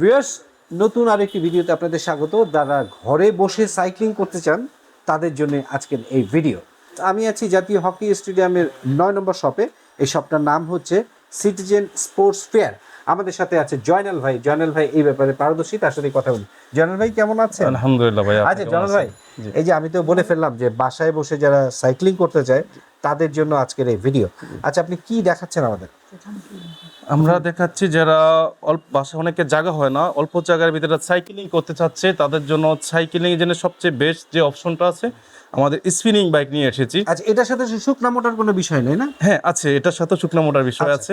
Viewers নতুন আরেকটি ভিডিওতে আপনাদের স্বাগত। যারা ঘরে বসে সাইক্লিং করতে চান তাদের জন্য আজকের এই ভিডিও। আমি আছি জাতীয় হকি স্টেডিয়ামের নয় নম্বর শপে। এই শপটার নাম হচ্ছে সিটিজেন স্পোর্টস ফেয়ার। আমাদের সাথে আছে জয়নাল ভাই। জয়নাল ভাই এই ব্যাপারে পারদর্শী তার সাথে কথা বলি। জয়নাল ভাই কেমন আছেন? আলহামদুলিল্লাহ ভাই আচ্ছা জয়নাল ভাই এই যে আমি তো বলে ফেললাম যে বাসায় বসে যারা সাইক্লিং করতে চায় তাদের জন্য আজকের এই ভিডিও। আচ্ছা আপনি কি দেখাচ্ছেন আমাদের? আমরা দেখাচ্ছি যারা অল্প বাসায় অনেকে জায়গা হয় না অল্প জায়গার ভিতরে সাইকেলিং করতে চাচ্ছে তাদের জন্য সাইকেলিং এর জন্য সবচেয়ে বেস্ট যে অপশনটা আছে আমাদের স্পিনিং বাইক নিয়ে এসেছি। আচ্ছা এটার সাথে শুকনা মোটার কোনো বিষয় নেই না? হ্যাঁ আছে এটার সাথে শুকনো মোটার বিষয় আচ্ছা, আছে।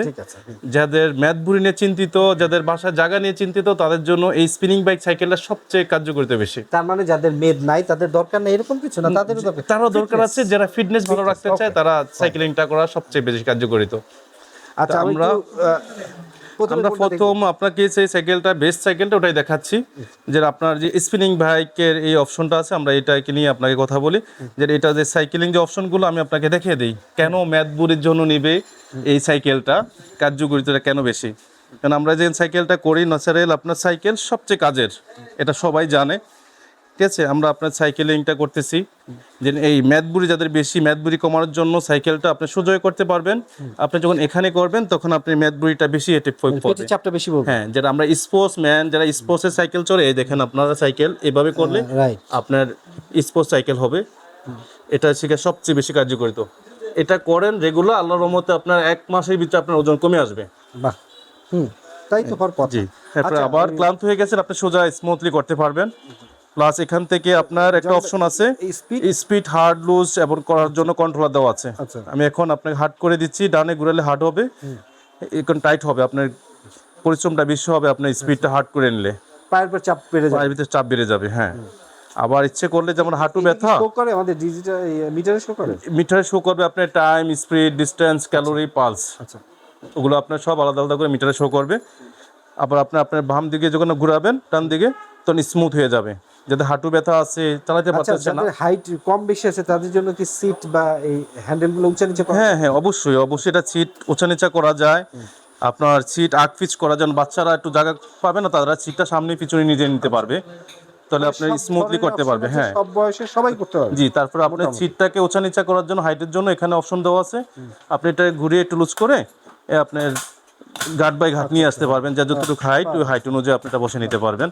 যাদের ম্যাথবুরি নিয়ে চিন্তিত যাদের বাসায় জায়গা নিয়ে চিন্তিত তাদের জন্য এই স্পিনিং বাইক সাইকেলটা সবচেয়ে কার্যকরিত বেশি। তার মানে যাদের মেদ নাই তাদের দরকার নেই এরকম কিছু না? তাদেরও দরকার। তারও দরকার আছে যারা ফিটনেস ভালো রাখতে চায়. তারা সাইকেলিংটা করা সবচেয়ে বেশি কার্যকরিত। আচ্ছা আমরা- আমরা প্রথম আপনাকে সেই সাইকেলটা বেস্ট সাইকেলটা ওটাই দেখাচ্ছি যে আপনার যে স্পিনিং বাইকের এই অপশনটা আছে আমরা এটাকে নিয়ে আপনাকে কথা বলি যে এটা যে সাইকেলিং যে অপশনগুলো আমি আপনাকে দেখিয়ে দিই কেন ম্যাথবুরির জন্য নিবে এই সাইকেলটা কার্যকরিতাটা কেন বেশি? কারণ আমরা যে সাইকেলটা করি ন্যাচারাল আপনার সাইকেল সবচেয়ে কাজের এটা সবাই জানে। ঠিক আছে আমরা আপনার সাইকেলিংটা করতেছি। যে এই ম্যাথবুরি যাদের বেশি ম্যাথবুরি কমানোর জন্য সাইকেলটা আপনি সুযোগ করতে পারবেন। আপনি যখন এখানে করবেন তখন আপনি ম্যাথবুরিটা বেশি এটে পেটের চাপটা বেশি হ্যাঁ যেটা আমরা স্পোর্টস ম্যান যারা স্পোর্টসের সাইকেল চলে এই দেখেন আপনারা সাইকেল এভাবে করলে আপনার স্পোর্টস সাইকেল হবে। এটা শিখে সবচেয়ে বেশি কার্যকরিত এটা করেন রেগুলার আল্লাহর রহমতে আপনার এক মাসের ভিতরে আপনার ওজন কমে আসবে। বাহ হুম তাই তো হওয়ার কথা। জি তারপরে আচ্ছা, আবার ক্লান্ত হয়ে গেছেন আপনি সোজা স্মুথলি করতে পারবেন। প্লাস এখান থেকে আপনার একটা অপশন আছে স্পিড হার্ড লুজ এবং করার জন্য কন্ট্রোলার দেওয়া আছে। আচ্ছা। আমি এখন আপনাকে হার্ড করে দিচ্ছি ডানে ঘুরালে হার্ড হবে এখন টাইট হবে আপনার পরিশ্রমটা বেশি হবে আপনার স্পিডটা হার্ড করে নিলে। পায়ের পর চাপ বেড়ে যায় পায়ের ভিতরে চাপ বেড়ে যাবে হ্যাঁ। আবার ইচ্ছে করলে যেমন হাঁটু ব্যথা শো করে আমাদের ডিজিটাল মিটারে শো করে? মিটারে শো করবে আপনার time speed distance calorie pulse আচ্ছা। ওগুলো আপনার সব আলাদা আলাদা করে মিটারে শো করবে। আবার আপনি আপনার বাম দিকে যখন ঘুরাবেন ডান দিকে তখন স্মুথ হয়ে যাবে। যাদের হাঁটু ব্যথা আছে চালাতে আচ্ছা পারতেছে না। হাইট কম বেশি আছে তাদের জন্য কি সিট বা এই হ্যান্ডেলগুলো উঁচা নিচে করা হ্যাঁ হ্যাঁ অবশ্যই অবশ্যই এটা সিট ওচা নিচা করা যায়। আপনার সিট আগ পিচ করা যায় বাচ্চারা একটু জায়গা পাবে না তারা সিটটা সামনে পিছনে নিজে নিতে পারবে। তাহলে আপনি স্মুথলি করতে পারবে হ্যাঁ। সব বয়সে সবাই করতে পারবে। জি তারপর আপনার সিটটাকে ওচা নিচা করার জন্য হাইটের জন্য এখানে অপশন দেওয়া আছে। আপনি এটা ঘুরিয়ে একটু লুজ করে এ আপনার গার্ড বাই ঘাট নিয়ে আসতে পারবেন যা যতটুকু হাইট ওই হাইট অনুযায়ী আপনি এটা বসে নিতে পারবেন।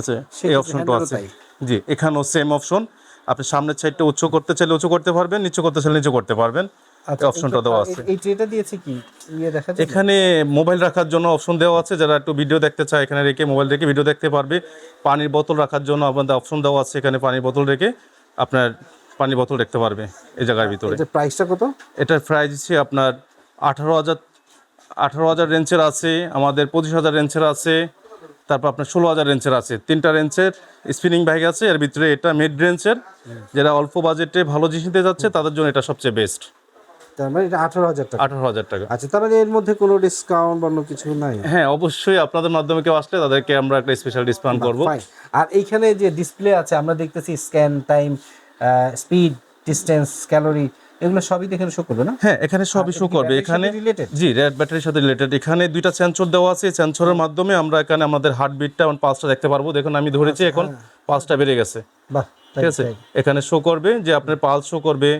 আছে? এই অপশনটা আছে। জি এখানেও সেম অপশন আপনি সামনের সাইডটা উচ্চ করতে চাইলে উঁচু করতে পারবেন নিচু করতে চাইলে নিচু করতে পারবেন। আচ্ছা অপশনটা দেওয়া আছে। এই ট্রেটা দিয়েছে কি? ইয়ে দেখা এখানে মোবাইল রাখার জন্য অপশন দেওয়া আছে। যারা একটু ভিডিও দেখতে চায় এখানে রেখে মোবাইল রেখে ভিডিও দেখতে পারবে। পানির বোতল রাখার জন্য আপনাদের অপশন দেওয়া আছে এখানে পানির বোতল রেখে। আপনার পানির বোতল রাখতে পারবে এই জায়গার ভিতরে। এটার প্রাইসটা কত? এটার প্রাইস হচ্ছে আপনার আঠারো হাজার আঠারো হাজার রেঞ্জের আছে আমাদের পঁচিশ হাজার রেঞ্জের আছে। তারপর আপনার ষোলো হাজার রেঞ্চের আছে। তিনটা রেঞ্চের স্পিনিং বাইক আছে এর ভিতরে এটা মিড রেঞ্চের যারা অল্প বাজেটে ভালো জিনিস নিতে যাচ্ছে তাদের জন্য এটা সবচেয়ে বেস্ট তার মানে এটা আঠারো হাজার টাকা। আঠারো হাজার টাকা। আচ্ছা তার মানে এর মধ্যে কোনো ডিসকাউন্ট বা কিছু নাই? হ্যাঁ অবশ্যই আপনাদের মাধ্যমে কেউ আসলে তাদেরকে আমরা একটা স্পেশাল ডিসকাউন্ট করব। আর এইখানে যে ডিসপ্লে আছে আমরা দেখতেছি scan time speed distance calorie এগুলো সবই দেখে শো করবে না? হ্যাঁ এখানে সবই শো করবে। এখানে জি রেড ব্যাটারির সাথে রিলেটেড এখানে দুইটা সেন্সর দেওয়া আছে। সেন্সরের মাধ্যমে আমরা এখানে আমাদের হার্টবিটটা এবং পালসটা দেখতে পারব। দেখুন আমি ধরেছি এখন পালসটা বেড়ে গেছে। বাহ ঠিক আছে? এখানে শো করবে যে আপনার পালস শো করবে।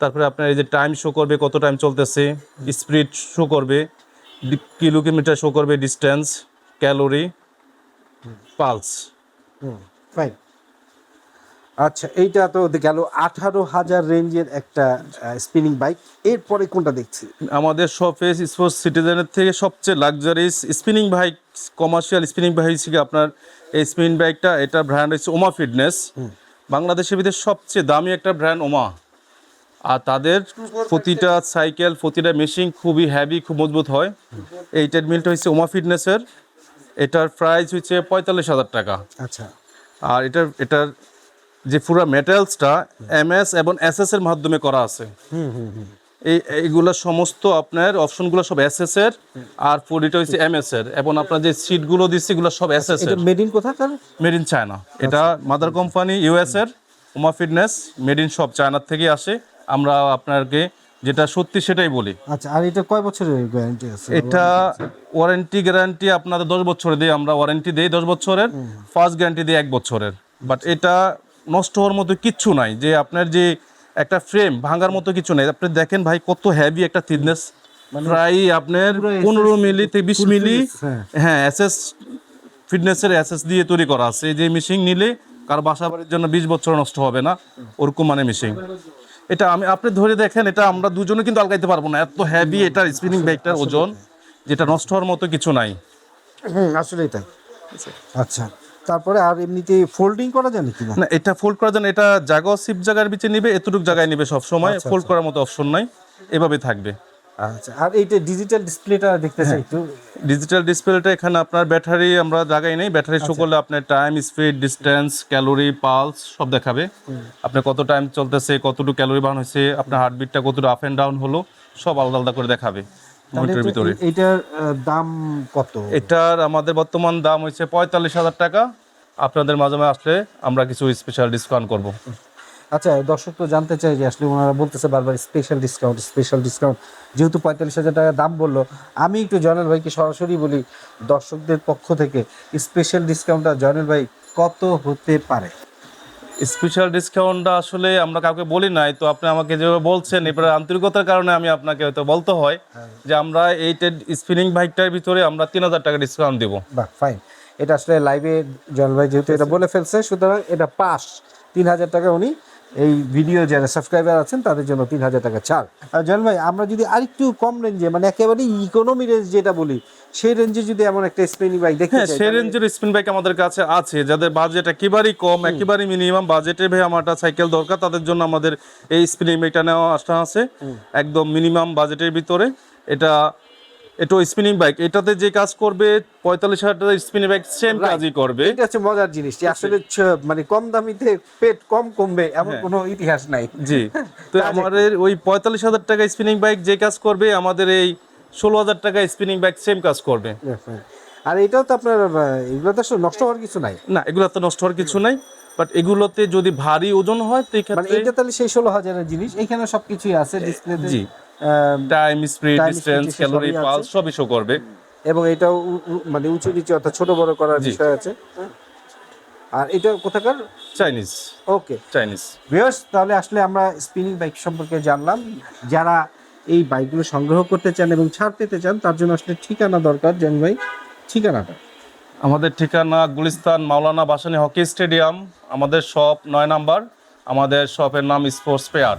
তারপরে আপনার এই যে টাইম শো করবে কত টাইম চলতেছে স্পিড শো করবে কিলোমিটার শো করবে ডিস্টেন্স ক্যালোরি পালস ফাইন আচ্ছা এইটা তো গেল আঠারো হাজার রেঞ্জের একটা স্পিনিং বাইক এরপরে কোনটা দেখছি? আমাদের শপে স্পোর্টস সিটিজেনের থেকে সবচেয়ে luxurious spinning bike commercial spinning bike হিসেবে আপনার এই স্পিনিং বাইকটা এটা ব্র্যান্ড হচ্ছে ওমা ফিটনেস বাংলাদেশের ভিতরে সবচেয়ে দামি একটা ব্র্যান্ড ওমা আর তাদের প্রতিটা সাইকেল প্রতিটা মেশিন খুবই হ্যাভি খুব মজবুত হয়। এই ট্রেডমিলটা হচ্ছে ওমা ফিটনেসের এটার প্রাইস হচ্ছে পঁয়তাল্লিশ হাজার টাকা। আচ্ছা। আর এটার এটার যে পুরো মেটেরিয়ালসটা এমএস এবং এসএস এর মাধ্যমে করা আছে। এই এইগুলো সমস্ত আপনার অপশনগুলো সব এসএস এর আর ফুডিটা হচ্ছে এমএস এর। এবং আপনার যে সিটগুলো দিচ্ছে এগুলো সব এসএস এটা এর। মেড ইন কোথাকার মেড ইন চায়না এটা মাদার কোম্পানি ইউএস এর উমা ফিটনেস মেড ইন সব চায়নার থেকে আসে। আমরা আপনাকে যেটা সত্যি সেটাই বলি। আচ্ছা আর এটা কয় বছরের গ্যারান্টি আছে? এটা ওয়ারেন্টি গ্যারান্টি আপনাদের দশ বছরে দিই আমরা ওয়ারেন্টি দিই দশ বছরের। ফার্স্ট গ্যারান্টি দিই এক বছরের। বাট এটা নষ্ট হওয়ার মতো কিচ্ছু নাই যে আপনার যে একটা ফ্রেম ভাঙার মতো কিছু নাই। আপনি দেখেন ভাই কত হেভি একটা থিকনেস প্রায় আপনার পনেরো মিলি থেকে বিশ মিলি হ্যাঁ। এসএস ফিটনেসের এসএস দিয়ে তৈরি করা আছে। যে মেশিন নিলে কার বাসা বাড়ির জন্য বিশ বছর নষ্ট হবে না ওরকম মানে মেশিন এটা আমি আপনি ধরে দেখেন এটা আমরা দুজনে কিন্তু আলগাইতে পারব না। এত হেভি এটা স্পিনিং ব্যাগটার ওজন যেটা নষ্ট হওয়ার মতো কিছু নাই। হুম আসলেই তাই। আচ্ছা। তারপরে আর এমনিতে ফোল্ডিং করা যায় নাকি না? এটা ফোল্ড করার জন্য এটা জায়গা সিপ জায়গার বিচে নিবে এতটুকু জায়গায় নিবে সব সময় ফোল্ড করার মতো অপশন নাই এভাবে থাকবে। আচ্ছা আর এইটা ডিজিটাল ডিসপ্লেটা দেখতে চাই একটু। ডিজিটাল ডিসপ্লেটা এখানে আপনার ব্যাটারি আমরা জায়গায় নেই। ব্যাটারি শো করলে আপনার time speed distance calorie pulse সব দেখাবে। আপনার কত টাইম চলতেছে কতটুকু ক্যালোরি বার্ন হয়েছে আপনার হার্টবিটটা কতটুকু আপ এন্ড ডাউন হলো সব আলাদা আলাদা করে দেখাবে। ভিতরে। এ- এইটার আহ, দাম কত? এটার আমাদের বর্তমান দাম হচ্ছে পঁয়তাল্লিশ হাজার টাকা। আপনাদের মাঝে আসলে আমরা কিছু স্পেশাল ডিসকাউন্ট করব। আচ্ছা দর্শক তো জানতে চাই যে আসলে ওনারা বলতেছে বারবার স্পেশাল ডিসকাউন্ট স্পেশাল ডিসকাউন্ট যেহেতু পঁয়তাল্লিশ হাজার টাকা দাম বলল আমি একটু জয়নাল ভাইকে সরাসরি বলি দর্শকদের পক্ষ থেকে স্পেশাল ডিসকাউন্টটা জয়নাল ভাই কত হতে পারে? স্পেশাল ডিসকাউন্টটা আসলে আমরা কাউকে বলি নাই তো আপনি আমাকে যেভাবে বলছেন এবারে আন্তরিকতার কারণে আমি আপনাকে হয়তো বলতে হয় যে আমরা এই স্পিনিং বাইকটার ভিতরে আমরা তিন হাজার টাকা ডিসকাউন্ট দেবো। বাহ ফাইন এটা আসলে লাইভে ভাই যেহেতু এটা বলে ফেলছে সুতরাং এটা পাস। তিন হাজার টাকা উনি এই ভিডিও যারা সাবস্ক্রাইবার আছেন তাদের জন্য তিন হাজার টাকা ছাড় আর জয়নাল ভাই আমরা যদি আরেকটু কম রেঞ্জে মানে একেবারে ইকোনমি রেঞ্জ যেটা বলি সেই রেঞ্জে যদি এমন একটা স্পেনি বাইক দেখতে হ্যাঁ চাই সে রেঞ্জের স্পিন বাইক আমাদের কাছে আছে যাদের বাজেট একেবারেই কম একেবারেই মিনিমাম বাজেটে ভাই আমার একটা সাইকেল দরকার তাদের জন্য আমাদের এই স্পিনিং বাইকটা নেওয়া আসা আছে। একদম মিনিমাম বাজেটের ভিতরে। এটা এটা স্পিনিং বাইক এটাতে যে কাজ করবে পঁয়তাল্লিশ হাজার টাকা স্পিনিং বাইক সেম কাজই করবে। এটা হচ্ছে মজার জিনিস আসলে মানে কম দামিতে পেট কম কমবে এমন হ্যাঁ। কোনো ইতিহাস নাই। জি। তো আমাদের ওই পঁয়তাল্লিশ হাজার টাকা স্পিনিং বাইক যে কাজ করবে আমাদের এই ষোলো হাজার টাকা স্পিনিং বাইক সেম কাজ করবে। আর এটাও তো আপনার এগুলো তো নষ্ট হওয়ার কিছু নাই। না এগুলো তো নষ্ট হওয়ার কিছু নাই বাট এগুলোতে যদি ভারী ওজন হয় তো মানে এক্ষেত্রে এইটা তাহলে সেই ষোলো হাজারের জিনিস এখানে সবকিছুই আছে ডিসপ্লেতে জি। Time speed distance calorie pulse সবই শো করবে। এবং এটাও মানে উঁচু নিচু অর্থাৎ ছোট বড় করার বিষয় আছে। আর এটা কোথাকার? চাইনিজ ওকে চাইনিজ ভিউয়ার্স তাহলে আসলে আমরা স্পিনিং বাইক সম্পর্কে জানলাম। যারা এই বাইকগুলো সংগ্রহ করতে চান এবং ছাড় পেতে চান তার জন্য আসলে ঠিকানা দরকার জন ভাই। ঠিকানাটা। আমাদের ঠিকানা গুলিস্তান মাওলানা বাসানি হকি স্টেডিয়াম আমাদের শপ নয় নাম্বার আমাদের শপের নাম স্পোর্টস পেয়ার